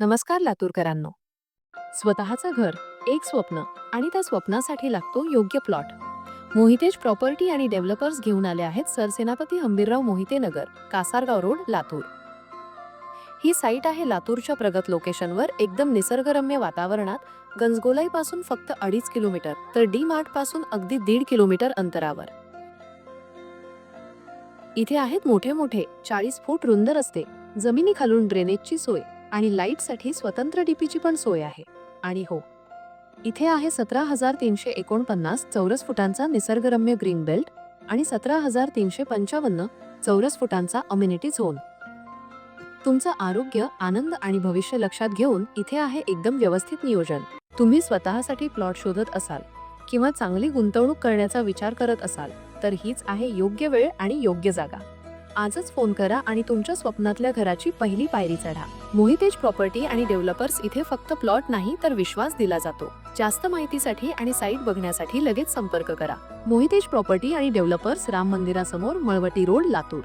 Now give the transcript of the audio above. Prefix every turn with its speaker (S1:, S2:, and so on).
S1: नमस्कार लातूरकरांनो. स्वतःचं घर एक स्वप्न आणि त्या स्वप्नासाठी लागतो योग्य प्लॉट मोहितेज प्रॉपर्टी आणि डेव्हलपर्स घेऊन आले आहेत सरसेनापती हंबीरराव मोहिते नगर कासारगाव रोड लातूर. ही साईट आहे लातूरच्या प्रगत लोकेशनवर एकदम निसर्गरम्य वातावरणात गंजगोलाईपासून फक्त अडीच किलोमीटर तर डी मार्टपासून अगदी दीड किलोमीटर अंतरावर. इथे आहेत मोठे मोठे चाळीस फूट रुंद रस्ते जमिनीखालून ड्रेनेजची सोय. आणि लाईटसाठी स्वतंत्र डीपीची पण सोय आहे. आणि हो इथे आहे सतरा हजार तीनशे एकोणपन्नास चौरस फुटांचा निसर्गरम्य ग्रीन बेल्ट आणि सतरा हजार तीनशे पंचावन्न चौरस फुटांचा अम्युनिटी झोन. तुमचं आरोग्य आनंद आणि भविष्य लक्षात घेऊन इथे आहे एकदम व्यवस्थित नियोजन. तुम्ही स्वतःसाठी प्लॉट शोधत असाल किंवा चांगली गुंतवणूक करण्याचा विचार करत असाल तर हीच आहे योग्य वेळ आणि योग्य जागा. आजच फोन करा आणि तुमच्या स्वप्नातल्या घराची पहिली पायरी चढा. मोहितेज प्रॉपर्टी आणि डेव्हलपर्स इथे फक्त प्लॉट नाही तर विश्वास दिला जातो. जास्त माहितीसाठी आणि साईट बघण्यासाठी लगेच संपर्क करा. मोहितेज प्रॉपर्टी आणि डेव्हलपर्स राम मंदिरासमोर मळवटी रोड लातूर.